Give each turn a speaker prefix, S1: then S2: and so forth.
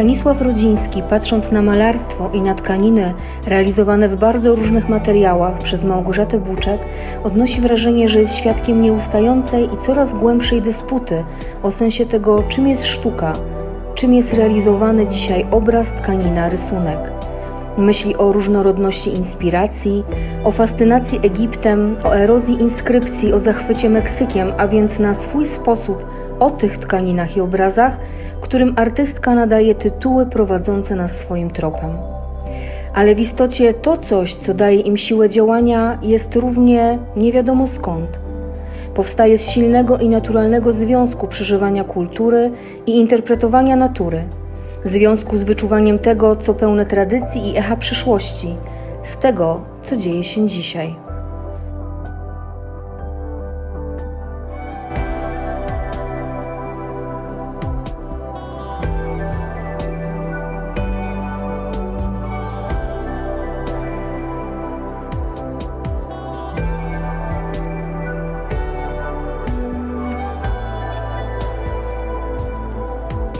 S1: Stanisław Rodziński, patrząc na malarstwo i na tkaniny realizowane w bardzo różnych materiałach przez Małgorzatę Buczek, odnosi wrażenie, że jest świadkiem nieustającej i coraz głębszej dysputy o sensie tego, czym jest sztuka, czym jest realizowany dzisiaj obraz, tkanina, rysunek. Myśli o różnorodności inspiracji, o fascynacji Egiptem, o erozji inskrypcji, o zachwycie Meksykiem, a więc na swój sposób o tych tkaninach i obrazach, którym artystka nadaje tytuły prowadzące nas swoim tropem. Ale w istocie to coś, co daje im siłę działania, jest równie nie wiadomo skąd. Powstaje z silnego i naturalnego związku przeżywania kultury i interpretowania natury, związku z wyczuwaniem tego, co pełne tradycji i echa przyszłości, z tego, co dzieje się dzisiaj.